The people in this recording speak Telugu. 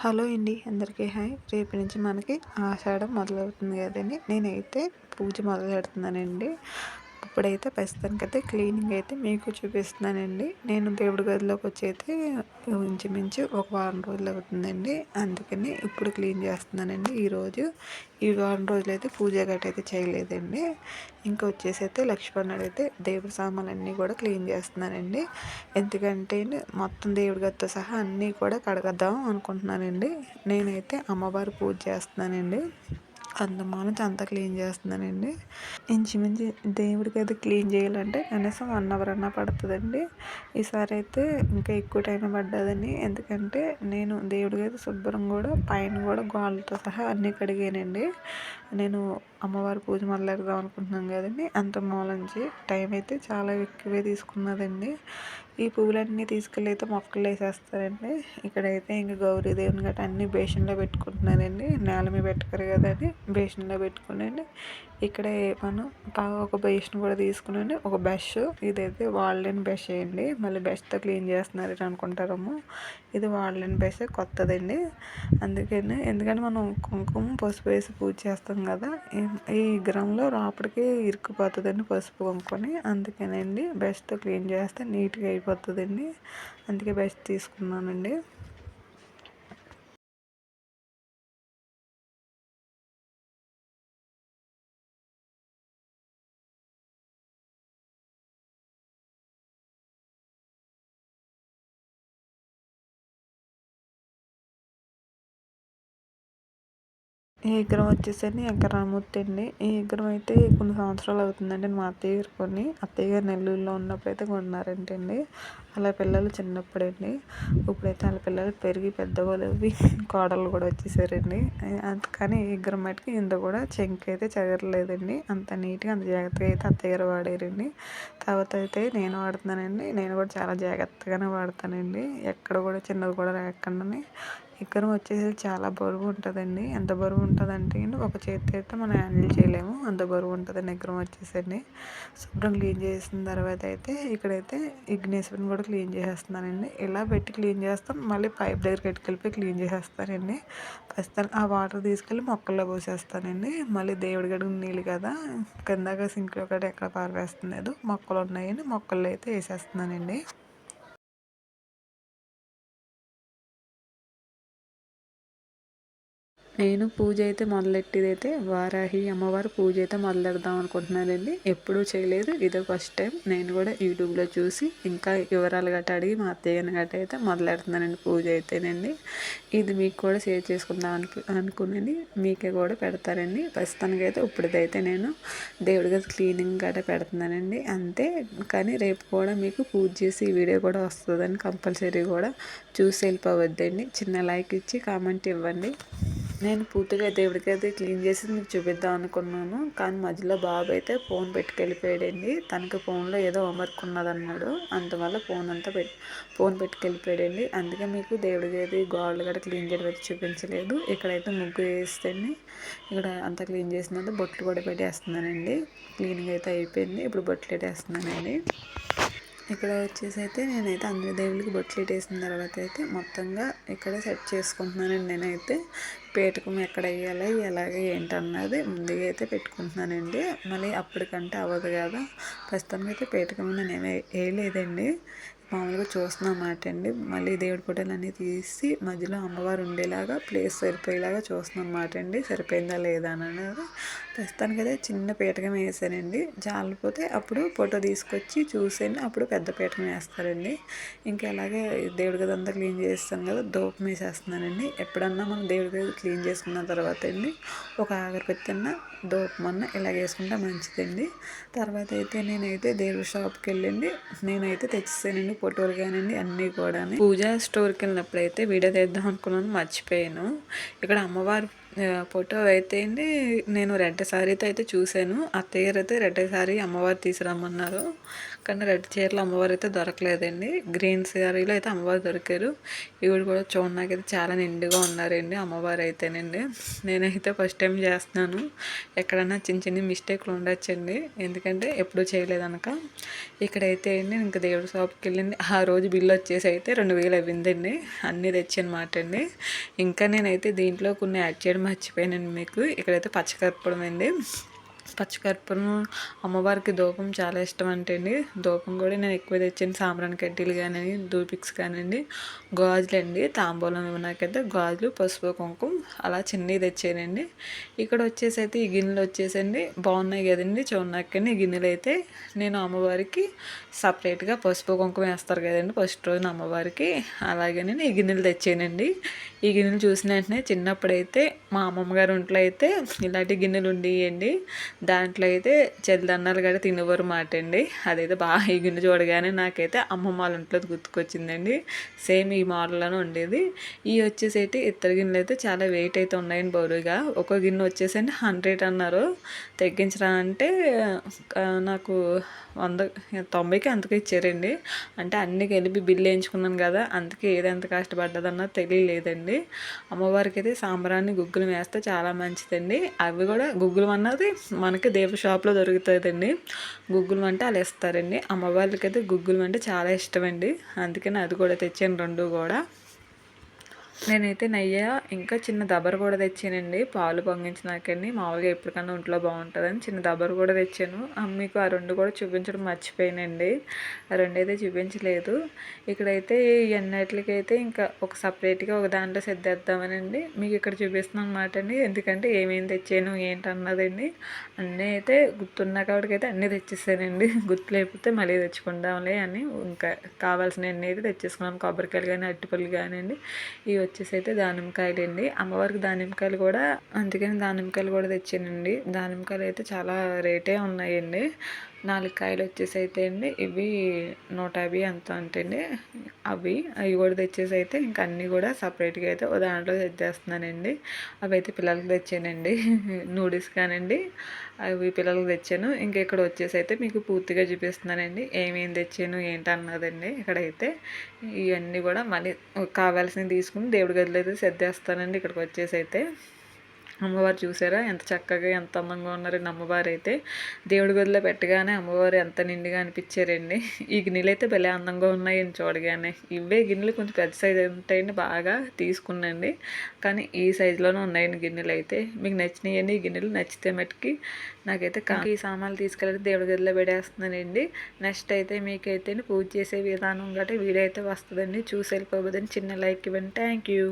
హలో అండి అందరికీ హాయ్. రేపు నుంచి మనకి ఆషాఢం మొదలవుతుంది కదండి. నేనైతే పూజ మొదలు పెడుతున్నానండి ఇప్పుడైతే ప్రస్తుతానికైతే క్లీనింగ్ అయితే మీకు చూపిస్తున్నానండి. నేను దేవుడి గదిలోకి వచ్చి అయితే ఇంచుమించు ఒక వారం రోజులు అవుతుందండి. అందుకని ఇప్పుడు క్లీన్ చేస్తున్నానండి. ఈరోజు ఈ వారం రోజులు అయితే పూజ గట్ట అయితే చేయలేదండి. ఇంకా వచ్చేసి అయితే లక్ష్మణుడు అయితే దేవుడి సామాన్లన్నీ కూడా క్లీన్ చేస్తున్నానండి. ఎందుకంటే మొత్తం దేవుడి గదితో సహా అన్నీ కూడా కడగద్దాం అనుకుంటున్నానండి. నేనైతే అమ్మవారి పూజ చేస్తున్నానండి. నుంచి అంతా క్లీన్ చేస్తున్నానండి. ఇంచుమించు దేవుడికి అయితే క్లీన్ చేయాలంటే కనీసం వన్ అవర్ అన్నా పడుతుందండి. ఈసారి అయితే ఇంకా ఎక్కువ టైం పడ్డదని. ఎందుకంటే నేను దేవుడికి అయితే శుభ్రం కూడా పైన కూడా గోళ్ళతో సహా అన్నీ కడిగానండి. నేను అమ్మవారి పూజ మొదలెడదాం అనుకుంటున్నాం కదండి. అంత మూలంచి టైం అయితే చాలా ఎక్కువే తీసుకున్నదండి. ఈ పువ్వులన్నీ తీసుకెళ్ళి అయితే మొక్కలు వేసేస్తారండి. ఇక్కడైతే ఇంక గౌరీదేవుని గట్రా అన్ని బేషన్లో పెట్టుకుంటున్నారండి. నేల మీద పెట్టకరు కదండి బేషన్లో పెట్టుకునండి ఇక్కడ మనం ఒక బేషన్ కూడా తీసుకుని ఒక బ్రష్ ఇదైతే వాళ్ళని బ్రష్ అండి. మళ్ళీ బ్రష్తో క్లీన్ చేస్తున్నారు అనుకుంటారము. ఇది వాళ్ళని బ్రష్ కొత్తదండి. అందుకని ఎందుకంటే మనం కుంకుమ పసుపు వేసి పూజ చేస్తాం కదా ఈ గ్రంలో రాపడికి ఇరుక్కుపోతుందండి పసుపు కుంకుని అందుకేనండి బ్రష్తో క్లీన్ చేస్తే నీట్గా అయిపోతుంది సరిపోతుందండి. అందుకే బెస్ట్ తీసుకున్నానండి. ఈ విగ్రహం వచ్చేసండి వెంకటరామూర్తి అండి. ఈ విగ్రహం అయితే కొన్ని సంవత్సరాలు అవుతుందండి మా అత్తయ్య గారు కొన్ని అత్తయ్య గారు నెల్లూరులో ఉన్నప్పుడు అయితే కొన్నారంటండి అలా పిల్లలు చిన్నప్పుడండి ఇప్పుడైతే వాళ్ళ పిల్లలు పెరిగి పెద్దవాళ్ళు కోడలు కూడా వచ్చేసారండి. కానీ ఈ విగ్రహం మటుకు ఇంత కూడా చెంక అయితే చెదరలేదండి అంత నీట్గా అంత జాగ్రత్తగా అయితే అత్తయ్య గారు వాడారండి. తర్వాత అయితే నేను వాడుతున్నానండి. నేను కూడా చాలా జాగ్రత్తగానే వాడతానండి. ఎక్కడ కూడా చిన్నది కూడా రాకుండానే. విగ్రహం వచ్చేసి చాలా బరువు ఉంటుందండి. ఎంత బరువు ఉంటుంది అంటే ఒక చేతి అయితే మనం హ్యాండిల్ చేయలేము. అంత బరువు ఉంటుందండి ఎగ్గరం వచ్చేసండి శుభ్రం క్లీన్ చేసిన తర్వాత అయితే ఇక్కడైతే ఇగ్నేశ్వరిని కూడా క్లీన్ చేసేస్తున్నానండి. ఇలా పెట్టి క్లీన్ చేస్తాం మళ్ళీ పైప్ దగ్గరికి ఎట్టుకెళ్ళిపోయి క్లీన్ చేసేస్తానండి. ప్రస్తుతానికి ఆ వాటర్ తీసుకెళ్ళి మొక్కల్లో పోసేస్తానండి. మళ్ళీ దేవుడి గడుగు నీళ్ళు కదా కిందగా సింక్లో కూడా ఎక్కడ పారవేస్తుంది మొక్కలు ఉన్నాయని మొక్కల్లో అయితే వేసేస్తున్నానండి. నేను పూజ అయితే మొదలెట్టేదైతే వారాహి అమ్మవారు పూజ అయితే మొదలెడదాం అనుకుంటున్నానండి. ఎప్పుడూ చేయలేదు. ఇదే ఫస్ట్ టైం నేను కూడా యూట్యూబ్లో చూసి ఇంకా వివరాలు గట్ట అడిగి మా అత్తయ్యని గట్ట అయితే మొదలెడుతున్నానండి పూజ అయితేనండి. ఇది మీకు కూడా షేర్ చేసుకుందాం అనుకు అనుకుని మీకే కూడా పెడతారండి ప్రస్తుతానికి అయితే ఇప్పుడైతే నేను దేవుడి గది క్లీనింగ్ గట్ట పెడుతున్నానండి. అంతే. కానీ రేపు కూడా మీకు పూజ చేసి ఈ వీడియో కూడా వస్తుందని కంపల్సరీ కూడా చూసి వెళ్ళిపోవద్దండి. చిన్న లైక్ ఇచ్చి కామెంట్ ఇవ్వండి. నేను పూర్తిగా దేవుడికి అయితే క్లీన్ చేసి మీకు చూపిద్దాం అనుకున్నాను. కానీ మధ్యలో బాబు అయితే ఫోన్ పెట్టుకెళ్ళిపోయాడండి. తనకి ఫోన్లో ఏదో హోంవర్క్ ఉన్నదన్నాడు. అందువల్ల ఫోన్ అంతా పెట్టి ఫోన్ పెట్టుకెళ్ళిపోయాడండి. అందుకే మీకు దేవుడికైతే గోడలు కూడా క్లీన్ చేయడం అయితే చూపించలేదు. ఇక్కడైతే ముగ్గు వేస్తేనే ఇక్కడ అంతా క్లీన్ చేసినందుకు బొట్లు కూడా పెట్టేస్తున్నానండి. క్లీనింగ్ అయితే అయిపోయింది. ఇప్పుడు బొట్లు పెట్టేస్తున్నానండి. ఇక్కడ వచ్చేసి అయితే నేనైతే అందరి దేవుళ్ళకి బొట్లు వేసిన తర్వాత అయితే మొత్తంగా ఇక్కడ సెట్ చేసుకుంటున్నానండి నేనైతే. పేటకం ఎక్కడ వేయాలి ఎలాగే ఏంటన్నది ముందుగా అయితే పెట్టుకుంటున్నానండి. మళ్ళీ అప్పటికంటే అవ్వదు కదా. ప్రస్తుతానికి అయితే పేటకం నేను వేయలేదండి. మామూలుగా చూస్తున్నామాట అండి. మళ్ళీ దేవుడి ఫోటోలు అన్నీ తీసి మధ్యలో అమ్మవారు ఉండేలాగా ప్లేస్ సరిపోయేలాగా చూస్తున్నాం అన్నమాట అండి. సరిపోయిందా లేదా అని అనేది ప్రస్తుతానికి అయితే చిన్న పీటకం వేసానండి. జాలిపోతే అప్పుడు ఫోటో తీసుకొచ్చి చూసాను అప్పుడు పెద్ద పీటకం వేస్తారండి. ఇంకా అలాగే దేవుడి గది అంతా క్లీన్ చేస్తాను కదా దూపం వేసేస్తున్నానండి. ఎప్పుడన్నా మనం దేవుడి గది క్లీన్ చేసుకున్న తర్వాత అండి ఒక ఆగరపెత్తి అన్న దూపం అన్న ఇలా వేసుకుంటే మంచిదండి. తర్వాత అయితే నేనైతే దేవుడి షాప్కి వెళ్ళండి. నేనైతే తెచ్చేసానండి ఫోటోలు కానివ్వండి అన్నీ కూడా పూజా స్టోర్కి వెళ్ళినప్పుడు అయితే వీడియో తీద్దాం అనుకున్నాను మర్చిపోయాను. ఇక్కడ అమ్మవారి ఫోటో అయితే అండి నేను రెడ్ శారీతో అయితే చూశాను. అత్తయ్య గారు అయితే రెడ్ శారీ అమ్మవారు తీసుకురమ్మన్నారు. కానీ రెడ్ చీరలు అమ్మవారు అయితే దొరకలేదండి. గ్రీన్ శారీలో అయితే అమ్మవారు దొరికారు. ఇవి కూడా చూడడానికి అయితే చాలా నిండుగా ఉన్నారండి అమ్మవారు అయితేనండి. నేనైతే ఫస్ట్ టైం చేస్తున్నాను. ఎక్కడన్నా చిన్న చిన్న మిస్టేక్లు ఉండొచ్చండి. ఎందుకంటే ఎప్పుడూ చేయలేదనక. ఇక్కడైతే అండి ఇంకా దేవుడి షాప్కి వెళ్ళింది. ఆ రోజు బిల్లు వచ్చేసి అయితే రెండు వేలు అవ్విందండి అన్నీ తెచ్చనమాట అండి. ఇంకా నేనైతే దీంట్లో కొన్ని యాడ్ చేయడం మర్చిపోయానండి మీకు. ఇక్కడైతే పచ్చకర్పూరం అండి. పచ్చకర్పూరం అమ్మవారికి ధూపం చాలా ఇష్టం అంటే అండి. ధూపం కూడా నేను ఎక్కువ తెచ్చాను. సాంబ్రాన్ కడ్డీలు కానీ దూపిక్స్ కానివ్వండి గాజులు అండి. తాంబూలం ఇవ్వనాకైతే గాజులు పసుపు కుంకుమ అలా చిన్నవి తెచ్చానండి. ఇక్కడ వచ్చేసి అయితే ఈ గిన్నెలు వచ్చేసండి. బాగున్నాయి కదండి. చూడనాకని ఈ గిన్నెలు అయితే నేను అమ్మవారికి సపరేట్గా పసుపు కుంకుమ వేస్తారు కదండి. ఫస్ట్ రోజున అమ్మవారికి అలాగే నేను ఈ గిన్నెలు తెచ్చానండి. ఈ గిన్నెలు చూసిన వెంటనే చిన్నప్పుడైతే మా అమ్మమ్మ గారి ఇంట్లో అయితే ఇలాంటి గిన్నెలు ఉండేయండి. దాంట్లో అయితే చెల్లదన్నాలు కూడా తినేవారు మాట అండి. అదైతే బాగా ఈ గిన్నె చూడగానే నాకైతే అమ్మమ్మ వాళ్ళ ఇంట్లో గుర్తుకొచ్చిందండి. సేమ్ ఈ మోడల్లోనే ఉండేది. ఈ వచ్చేసి అయితే ఇతర గిన్నెలు అయితే చాలా వెయిట్ అయితే ఉన్నాయండి బరువుగా. ఒక గిన్నె వచ్చేసి అండి హండ్రెడ్ అన్నారు. తగ్గించరా అంటే నాకు వంద తొంభైకి అంతకు ఇచ్చారండి. అంటే అన్ని కలిపి బిల్లు వేయించుకున్నాను కదా అందుకే ఏది ఎంత కష్టపడ్డదన్నది తెలియలేదండి. అమ్మవారికి అయితే సాంబ్రాన్ని గుగ్గులు వేస్తే చాలా మంచిదండి. అవి కూడా గుగ్గులు అన్నది మనకి దేవ షాప్లో దొరుకుతుందండి. గుగ్గులు అంటే అలా ఇస్తారండి. అమ్మవారికి అయితే గుగ్గులు అంటే చాలా ఇష్టమండి. అందుకని అది కూడా తెచ్చాను రెండు కూడా. నేనైతే నెయ్యి ఇంకా చిన్న దబర్ కూడా తెచ్చానండి. పాలు పొంగించినాకండి మామూలుగా ఎప్పటికన్నా ఒంట్లో బాగుంటుందని చిన్న దబర్ కూడా తెచ్చాను. మీకు ఆ రెండు కూడా చూపించడం మర్చిపోయానండి. ఆ రెండు అయితే చూపించలేదు. ఇక్కడైతే ఈ అన్నిటికైతే ఇంకా ఒక సపరేట్గా ఒక దాంట్లో సర్దేద్దామనండి. మీకు ఇక్కడ చూపిస్తున్నాను అనమాట అండి ఎందుకంటే ఏమేమి తెచ్చాను ఏంటన్నదండి. అన్నీ అయితే గుర్తున్న కాడికైతే అన్నీ తెచ్చేసానండి. గుర్తు లేకపోతే మళ్ళీ తెచ్చుకుందాంలే అని ఇంకా కావాల్సిన అన్నీ అయితే తెచ్చేసుకున్నాను. కొబ్బరికాయలు కానీ అరటిపళ్ళు కానివ్వండి ఇవి వచ్చేసి అయితే దానిమ్మకాయలు అండి అమ్మవారికి దానిమ్మకాయలు కూడా అందుకని దానిమ్మకాయలు కూడా తెచ్చానండి. దానిమ్మకాయలు అయితే చాలా రేటే ఉన్నాయండి. నాలుగు కాయలు వచ్చేసి అయితే అండి. ఇవి నూట యాభై ఎంత అంటండి అవి. అవి కూడా తెచ్చేసి అయితే ఇంకా అన్నీ కూడా సపరేట్గా అయితే ఓ దాంట్లో తెచ్చేస్తున్నానండి అవి అయితే పిల్లలకి తెచ్చానండి. నూడిల్స్ కానండి. అవి పిల్లలకి తెచ్చాను. ఇంకా ఇక్కడ వచ్చేసి అయితే మీకు పూర్తిగా చూపిస్తున్నానండి. ఏమేమి తెచ్చాను ఏంటి అన్నదండి ఇక్కడైతే. ఇవన్నీ కూడా మళ్ళీ కావాల్సినవి తీసుకుని దేవుడి గదిలో అయితే సర్దేస్తానండి ఇక్కడికి వచ్చేసి అయితే అమ్మవారు చూసారా? ఎంత చక్కగా ఎంత అందంగా ఉన్నారండి అమ్మవారు అయితే దేవుడి గదిలో పెట్టగానే అమ్మవారు ఎంత నిండుగా అనిపించారండి. ఈ గిన్నెలు అయితే భలే అందంగా ఉన్నాయని చూడగానే. ఇవే గిన్నెలు కొంచెం పెద్ద సైజు ఉంటాయండి బాగా తీసుకున్నాండి కానీ ఈ సైజులోనే ఉన్నాయండి గిన్నెలు అయితే మీకు నచ్చినాయండి ఈ గిన్నెలు నచ్చితే మట్టుకి నాకైతే ఈ సామాన్లు తీసుకెళ్ళి దేవుడి గదిలో పెడేస్తున్నానండి నెక్స్ట్ అయితే మీకైతే పూజ చేసే విధానం గట్రా వీడియో అయితే వస్తుందండి. చూసి వెళ్ళిపోబోదని చిన్న లైక్ ఇవ్వండి. Thank you.